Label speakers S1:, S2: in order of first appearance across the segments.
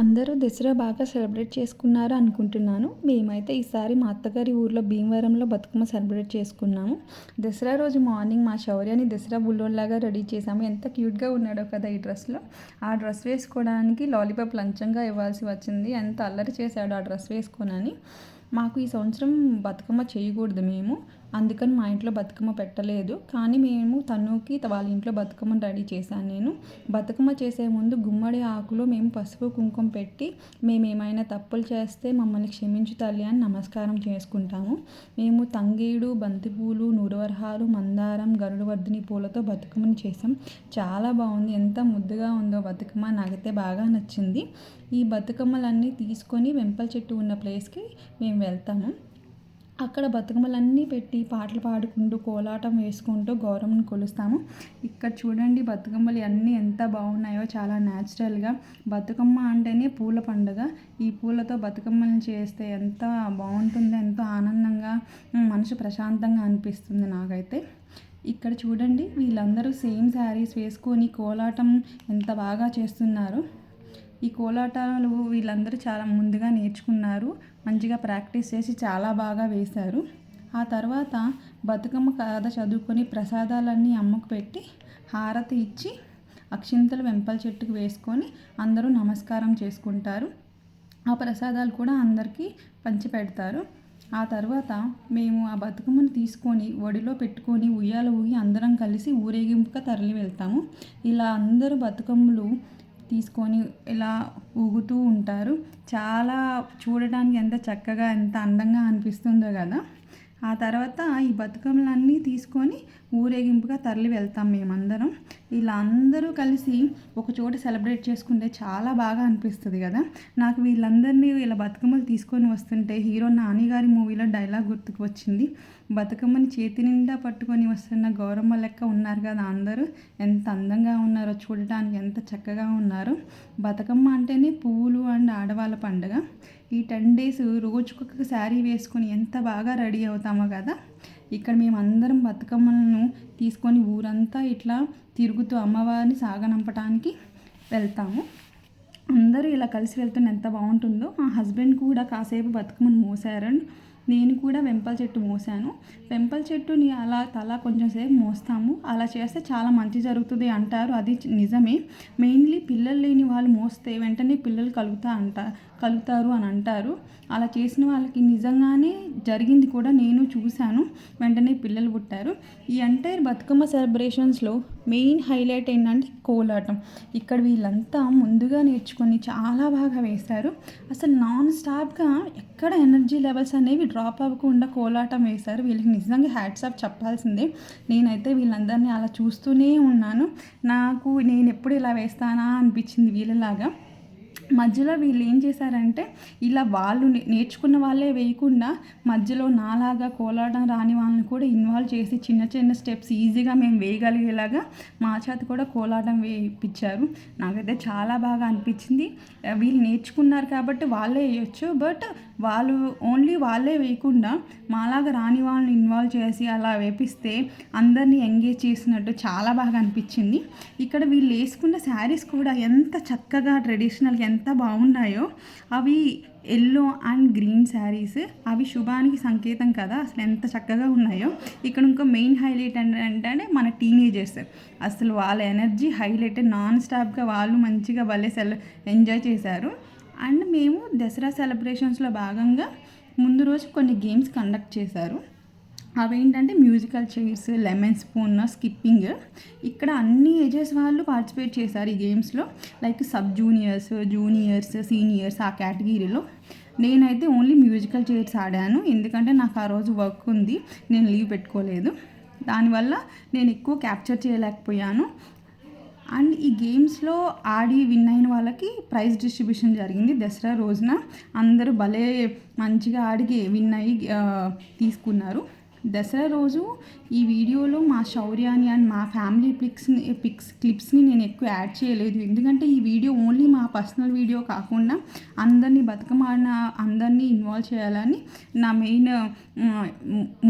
S1: అందరూ దసరా బాగా సెలబ్రేట్ చేసుకున్నారు అనుకుంటున్నాను. మేమైతే ఈసారి మా అత్తగారి ఊర్లో భీమవరంలో బతుకమ్మ సెలబ్రేట్ చేసుకున్నాము. దసరా రోజు మార్నింగ్ మా శౌర్యాన్ని దసరా బుల్లోలాగా రెడీ చేసాము ఎంత క్యూట్గా ఉన్నాడో కదా ఈ డ్రెస్లో. ఆ డ్రెస్ వేసుకోవడానికి లాలీపాప్ లంచంగా ఇవ్వాల్సి వచ్చింది. ఎంత అల్లరి చేశాడు ఆ డ్రెస్ వేసుకోనని. మాకు ఈ సంవత్సరం బతుకమ్మ చేయకూడదు మేము. అందుకని మా ఇంట్లో బతుకమ్మ పెట్టలేదు. కానీ మేము తనుకి వాళ్ళ ఇంట్లో బతుకమ్మను రెడీ చేశాను నేను. బతుకమ్మ చేసే ముందు గుమ్మడి ఆకులో మేము పసుపు కుంకుమ పెట్టి మేము ఏమైనా తప్పులు చేస్తే మమ్మల్ని క్షమించు తల్లి అని నమస్కారం చేసుకుంటాము. మేము తంగేడు బంతిపూలు నూరువరహాలు మందారం గరుడవర్ధిని పూలతో బతుకమ్మని చేసాం చాలా బాగుంది. ఎంత ముద్దుగా ఉందో బతుకమ్మ. నాకైతే బాగా నచ్చింది. ఈ బతుకమ్మలన్నీ తీసుకొని వెంపల చెట్టు ఉన్న ప్లేస్కి మేము వెళ్తాము. అక్కడ బతుకమ్మలన్నీ పెట్టి పాటలు పాడుకుంటూ కోలాటం వేసుకుంటూ గౌరమ్మని కొలుస్తాము. ఇక్కడ చూడండి బతుకమ్మలు అన్నీ ఎంత బాగున్నాయో చాలా న్యాచురల్గా. బతుకమ్మ అంటేనే పూల పండుగ. ఈ పూలతో బతుకమ్మలను చేస్తే ఎంత బాగుంటుందో ఎంతో ఆనందంగా మనసు ప్రశాంతంగా అనిపిస్తుంది నాకైతే. ఇక్కడ చూడండి వీళ్ళందరూ సేమ్ శారీస్ వేసుకొని కోలాటం ఎంత బాగా చేస్తున్నారు. ఈ కోలాటాలు వీళ్ళందరూ చాలా ముందుగా నేర్చుకున్నారు. మంచిగా ప్రాక్టీస్ చేసి చాలా బాగా వేశారు. ఆ తర్వాత బతుకమ్మ కథ చదువుకొని ప్రసాదాలన్నీ అమ్మకు పెట్టి హారతి ఇచ్చి అక్షింతలు వెంపల చెట్టుకు వేసుకొని అందరూ నమస్కారం చేసుకుంటారు. ఆ ప్రసాదాలు కూడా అందరికీ పంచి పెడతారు. ఆ తర్వాత మేము ఆ బతుకమ్మను తీసుకొని ఒడిలో పెట్టుకొని ఉయ్యాల ఊగి అందరం కలిసి ఊరేగింపుగా తరలి వెళ్తాము ఇలా అందరూ బతుకమ్మలు తీసుకొని ఇలా ఊగుతూ ఉంటారు. చాలా చూడడానికి ఎంత చక్కగా ఎంత అందంగా అనిపిస్తుందో కదా. ఆ తర్వాత ఈ బతుకమ్మలన్నీ తీసుకొని ఊరేగింపుగా తరలి వెళ్తాం మేమందరం. ఇలా అందరూ కలిసి ఒక చోట సెలబ్రేట్ చేసుకుంటే చాలా బాగా అనిపిస్తుంది కదా. నాకు వీళ్ళందరినీ వీళ్ళ బతుకమ్మలు తీసుకొని వస్తుంటే హీరో నానిగారి మూవీలో డైలాగ్ గుర్తుకు వచ్చింది. బతుకమ్మని చేతి నిండా పట్టుకొని వస్తున్న గౌరమ్మ లెక్క ఉన్నారు కదా అందరూ. ఎంత అందంగా ఉన్నారో చూడటానికి ఎంత చక్కగా ఉన్నారో. బతుకమ్మ అంటేనే పువ్వులు అండ్ ఆడవాళ్ళ పండుగ. ఈ టెన్ డేస్ రోజుకొక శారీ వేసుకొని ఎంత బాగా రెడీ అవుతామో కదా? ఇక్కడ మేము అందరం బతుకమ్మలను తీసుకొని ఊరంతా ఇట్లా తిరుగుతూ అమ్మవారిని సాగనంపటానికి వెళ్తాము. అందరూ ఇలా కలిసి వెళ్తున్న ఎంత బాగుంటుందో. మా హస్బెండ్ కూడా కాసేపు బతుకమ్మను మోసారండి నేను కూడా వెంపల చెట్టు మోసాను వెంపల చెట్టుని అలా తల కొంచెం సేపు మోస్తాము. అలా చేస్తే చాలా మంచి జరుగుతుంది అంటారు. అది నిజమే. మెయిన్లీ పిల్లలు లేని వాళ్ళు మోస్తే వెంటనే పిల్లలు కలుగుతా అంట కలుగుతారు అని అంటారు. అలా చేసిన వాళ్ళకి నిజంగానే జరిగింది కూడా నేను చూశాను. వెంటనే పిల్లలు పుట్టారు. ఈ ఎంటైర్ బతుకమ్మ సెలబ్రేషన్స్లో మెయిన్ హైలైట్ ఏంటంటే కోలాటం. ఇక్కడ వీళ్ళంతా ముందుగా నేర్చుకొని చాలా బాగా వేశారు. అసలు నాన్ స్టాప్గా ఎక్కడ ఎనర్జీ లెవెల్స్ అనేవి డ్రాప్ అవ్వకుండా కోలాటం వేశారు. వీళ్ళకి నిజంగా హ్యాట్స్ ఆఫ్ చెప్పాల్సిందే. నేనైతే వీళ్ళందరినీ అలా చూస్తూనే ఉన్నాను. నాకు నేను ఎప్పుడు ఇలా వేస్తానా అనిపించింది వీళ్ళలాగా. మధ్యలో వీళ్ళు ఏం చేశారంటే ఇలా వాళ్ళు నేర్చుకున్న వాళ్ళే వేయకుండా మధ్యలో నాలాగా కోలాటం రాని వాళ్ళని కూడా ఇన్వాల్వ్ చేసి చిన్న చిన్న స్టెప్స్ ఈజీగా మేము వేయగలిగేలాగా మా చేత కూడా కోలాటం వేయించారు. నాకైతే చాలా బాగా అనిపించింది. వీళ్ళు నేర్చుకున్నారు కాబట్టి వాళ్ళే వేయొచ్చు. బట్ వాళ్ళు ఓన్లీ వాళ్ళే వేయకుండా మాలాగా రాని వాళ్ళని ఇన్వాల్వ్ చేసి అలా వేపిస్తే అందరినీ ఎంగేజ్ చేసినట్టు చాలా బాగా అనిపించింది. ఇక్కడ వీళ్ళు వేసుకున్న శారీస్ కూడా ఎంత చక్కగా ట్రెడిషనల్ ఎంత ఎంత బాగున్నాయో అవి ఎల్లో అండ్ గ్రీన్ శారీస్. అవి శుభానికి సంకేతం కదా అసలు ఎంత చక్కగా ఉన్నాయో. ఇక్కడ ఇంకో మెయిన్ హైలైట్ ఏంటంటే మన టీనేజర్స్. అసలు వాళ్ళ ఎనర్జీ హైలైట్ నాన్ స్టాప్గా వాళ్ళు మంచిగా భలే సెల ఎంజాయ్ చేశారు. అండ్ మేము దసరా సెలబ్రేషన్స్లో భాగంగా ముందు రోజు కొన్ని గేమ్స్ కండక్ట్ చేశారు. అవేంటంటే musical chairs lemon spoon skipping ఇక్కడ అన్ని ఏజెస్ వాళ్ళు పార్టిసిపేట్ చేశారు ఈ గేమ్స్లో like sub juniors juniors seniors ఆ కేటగిరీలో నేనైతే ఓన్లీ మ్యూజికల్ చైర్స్ ఆడాను. ఎందుకంటే నాకు ఆ రోజు వర్క్ ఉంది. నేను లీవ్ పెట్టుకోలేదు. దానివల్ల నేను ఎక్కువ క్యాప్చర్ చేయలేకపోయాను. అండ్ ఈ గేమ్స్లో ఆడి విన్ అయిన వాళ్ళకి ప్రైజ్ డిస్ట్రిబ్యూషన్ జరిగింది. దసరా రోజున అందరూ భలే మంచిగా ఆడి విన్ అయ్యి తీసుకున్నారు. దసరా రోజు ఈ వీడియోలో మా శౌర్యాన్ని అండ్ మా ఫ్యామిలీ పిక్స్ని పిక్స్ క్లిప్స్ని నేను ఎక్కువ యాడ్ చేయలేదు. ఎందుకంటే ఈ వీడియో ఓన్లీ మా పర్సనల్ వీడియో కాకుండా అందరినీ బతుకమ్మ ఆడిన అందరినీ ఇన్వాల్వ్ చేయాలని నా మెయిన్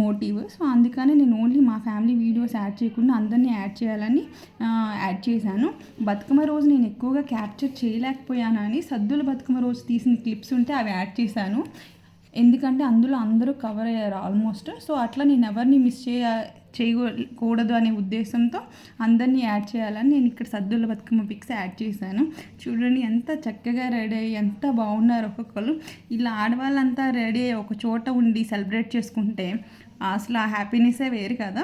S1: మోటివ్. సో అందుకనే నేను ఓన్లీ మా ఫ్యామిలీ వీడియోస్ యాడ్ చేయకుండా అందరినీ యాడ్ చేయాలని యాడ్ చేశాను. బతుకమ్మ రోజు నేను ఎక్కువగా క్యాప్చర్ చేయలేకపోయానని సద్దుల బతుకమ్మ రోజు తీసిన క్లిప్స్ ఉంటే అవి యాడ్ చేశాను. ఎందుకంటే అందులో అందరూ కవర్ అయ్యారు ఆల్మోస్ట్ సో అట్లా నేను ఎవరిని మిస్ చేయ చేయకూడదు అనే ఉద్దేశంతో అందరినీ యాడ్ చేయాలని నేను ఇక్కడ సద్దుల బతుకమ్మ పిక్స్ యాడ్ చేశాను. చూడండి ఎంత చక్కగా రెడీ అయ్యి ఎంత బాగున్నారు ఒక్కొక్కరు ఇలా ఆడవాళ్ళంతా రెడీ అయ్యి ఒక చోట ఉండి సెలబ్రేట్ చేసుకుంటే అసలు ఆ హ్యాపీనెస్సే వేరు కదా.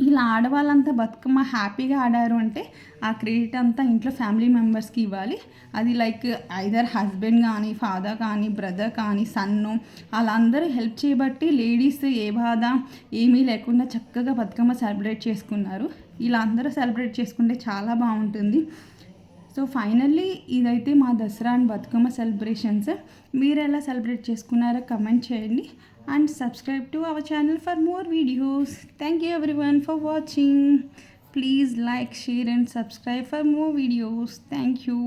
S1: ఇలా ఆడవాళ్ళంతా బతుకమ్మ హ్యాపీగా ఆడారు అంటే ఆ క్రెడిట్ అంతా ఇంట్లో ఫ్యామిలీ మెంబర్స్కి ఇవ్వాలి. అది లైక్ ఐదర్ హస్బెండ్ కానీ ఫాదర్ కానీ బ్రదర్ కానీ సన్ను వాళ్ళందరూ హెల్ప్ చేయబట్టి లేడీస్ ఏ బాధ ఏమీ లేకుండా చక్కగా బతుకమ్మ సెలబ్రేట్ చేసుకున్నారు. ఇలా అందరూ సెలబ్రేట్ చేసుకుంటే చాలా బాగుంటుంది. సో ఫైనల్లీ ఇదైతే మా దసరా అండ్ బతుకమ్మ సెలబ్రేషన్స్ మీరు ఎలా సెలబ్రేట్ చేసుకున్నారో కమెంట్ చేయండి. And subscribe to our channel for more videos thank you everyone for watching please like share and subscribe for more videos thank you